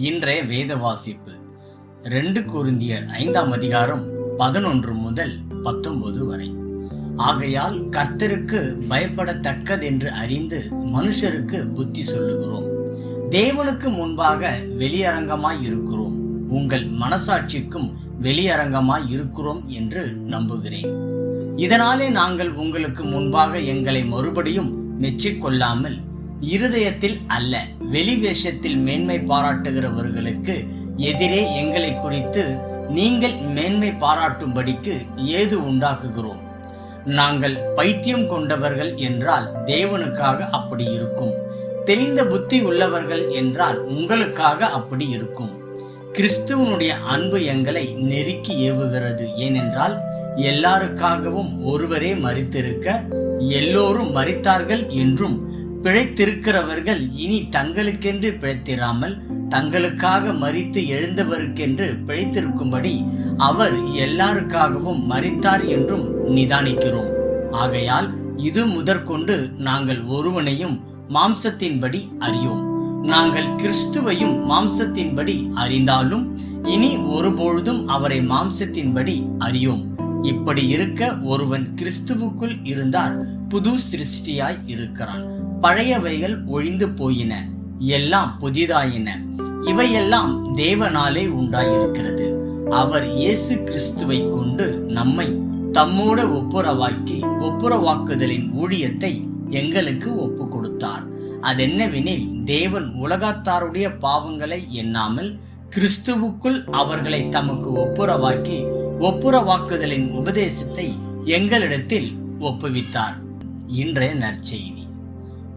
இன்றைய வேத வாசிப்பு. ரெண்டு குருந்தியர் ஐந்தாம் அதிகாரம் பதினொன்று முதல் பத்தொன்பது வரை. ஆகையால் கர்த்தருக்கு பயப்படத்தக்கதென்று அறிந்து மனுஷருக்கு புத்தி சொல்லுகிறோம். தேவனுக்கு முன்பாக வெளியரங்கமாய் இருக்கிறோம். உங்கள் மனசாட்சிக்கும் வெளியரங்கமாய் இருக்கிறோம் என்று நம்புகிறேன். இதனாலே நாங்கள் உங்களுக்கு முன்பாக எங்களை மறுபடியும் மெச்சிக்கொள்ளாமல் இருதயத்தில் அல்ல வெளி வேஷத்தில் மேன்மை பாராட்டுகிறவர்களுக்கு எதிரே எங்களை குறித்து நீங்கள் மேன்மை பாராட்டும்படிக்கு ஏது உண்டாக்குகிறோம்? நாங்கள் பைத்தியம் கொண்டவர்கள் என்றால் தேவனுக்காக அப்படி இருக்கும். தெளிந்த புத்தி உள்ளவர்கள் என்றால் உங்களுக்காக அப்படி இருக்கும். கிறிஸ்துவனுடைய அன்பு எங்களை நெருக்கி ஏவுகிறது. ஏனென்றால் எல்லாருக்காகவும் ஒருவரே மறித்திருக்க எல்லோரும் மறித்தார்கள் என்றும் பிழைத்திருக்கிறவர்கள் இனி தங்களுக்கென்று பிழைத்திராமல் தங்களுக்காக மறித்து எழுந்தவருக்கென்று பிழைத்திருக்கும்படி அவர் எல்லாருக்காகவும் மறித்தார் என்றும் நிதானிக்கிறோம். ஆகையால் இது முதற்கொண்டு நாங்கள் ஒருவனையும் மாம்சத்தின்படி அறியோம். நாங்கள் கிறிஸ்துவையும் மாம்சத்தின்படி அறிந்தாலும் இனி ஒருபொழுதும் அவரை மாம்சத்தின்படி அறியோம். இப்படி இருக்க ஒருவன் கிறிஸ்துவுக்குள் இருந்தால் புது சிருஷ்டியாய் இருக்கிறான். பழையவைகள் ஒழிந்து போயின எல்லாம் புதிதாயின. இவையெல்லாம் தேவனாலே உண்டாயிருக்கிறது. அவர் இயேசு கிறிஸ்துவை கொண்டு நம்மை தம்மோட ஒப்புரவாக்கி ஒப்புரவாக்குதலின் ஊழியத்தை எங்களுக்கு ஒப்பு கொடுத்தார் அதென்னவெனில் தேவன் உலகத்தாருடைய பாவங்களை எண்ணாமல் கிறிஸ்துவுக்குள் அவர்களை தமக்கு ஒப்புரவாக்கி ஒப்புரவாக்குதலின் உபதேசத்தை எங்களிடத்தில் ஒப்புவித்தார். இன்றைய நற்செய்தி.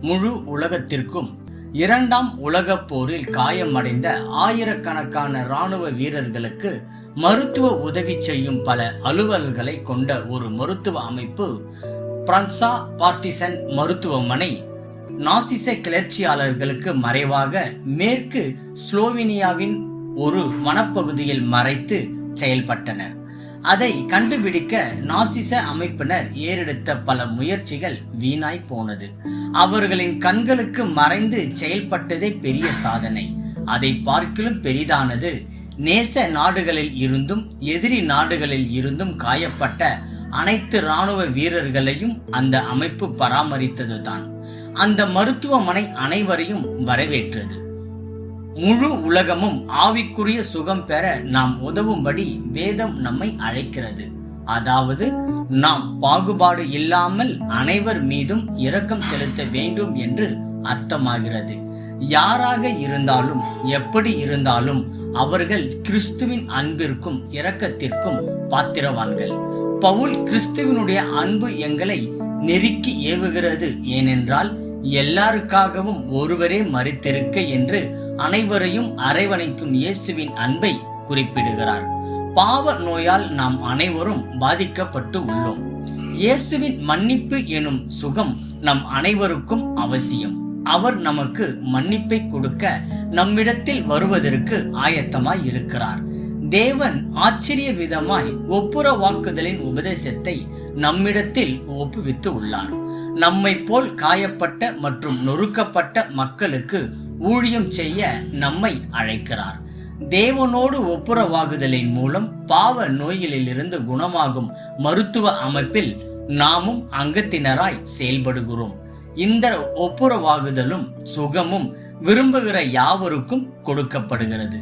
முழு உலகத்திற்கும் இரண்டாம் உலகப் போரில் காயமடைந்த ஆயிரக்கணக்கான இராணுவ வீரர்களுக்கு மருத்துவ உதவி செய்யும் பல அலுவல்களை கொண்ட ஒரு மருத்துவ அமைப்பு பிரன்சா பார்ட்டிசன் மருத்துவமனை நாசிச கிளர்ச்சியாளர்களுக்கு மறைவாக மேற்கு ஸ்லோவினியாவின் ஒரு வனப்பகுதியில் மறைத்து செயல்பட்டனர். அதை கண்டுபிடிக்க நாசிச அமைப்பினர் ஏறெடுத்த பல முயற்சிகள் வீணாய் போனது. அவர்களின் கண்களுக்கு மறைந்து செயல்பட்டதே பெரிய சாதனை. அதை பார்க்கிலும் பெரிதானது. நேச நாடுகளில் இருந்தும் எதிரி நாடுகளில் இருந்தும் காயப்பட்ட அனைத்து இராணுவ வீரர்களையும் அந்த அமைப்பு பராமரித்ததுதான். அந்த மருத்துவமனை அனைவரையும் வரவேற்றது. முழு உலகமும் ஆவிக்குரிய சுகம் பெற நாம் உதவும்படி வேதம் நம்மை அழைக்கிறது. அதாவது நாம் பாகுபாடு இல்லாமல் அனைவர் மீதும் இரக்கம் செலுத்த வேண்டும் என்று அர்த்தமாகிறது. யாராக இருந்தாலும் எப்படி இருந்தாலும் அவர்கள் கிறிஸ்துவின் அன்பிற்கும் இரக்கத்திற்கும் பாத்திரவான்கள். பவுல் கிறிஸ்துவினுடைய அன்பு எங்களை நெருக்கி ஏவுகிறது. ஏனென்றால் எல்லாருக்காகவும் ஒருவரே மறித்திருக்க என்று அனைவரையும் அரவணைக்கும் இயேசுவின் அன்பை குறிப்பிடுகிறார். பாவ நோயால் நாம் அனைவரும் பாதிக்கப்பட்டு உள்ளோம். இயேசுவின் மன்னிப்பு எனும் சுகம் நம் அனைவருக்கும் அவசியம். அவர் நமக்கு மன்னிப்பை கொடுக்க நம்மிடத்தில் வருவதற்கு ஆயத்தமாய் இருக்கிறார் தேவன் ஆச்சரிய விதமாய் ஒப்புரவாக்குதலின் உபதேசத்தை நம்மிடத்தில் ஒப்புவித்து உள்ளார். நம்மை போல் காயப்பட்ட மற்றும் நொறுக்கப்பட்ட மக்களுக்கு ஊழியம் செய்ய நம்மை அழைக்கிறார். தேவனோடு ஒப்புரவாகுதலின் மூலம் பாவ நோய்களிலிருந்து குணமாகும் மருத்துவ அமைப்பில் நாமும் அங்கத்தினராய் செயல்படுகிறோம். இந்த ஒப்புரவாகுதலும் சுகமும் விரும்புகிற யாவருக்கும் கொடுக்கப்படுகிறது.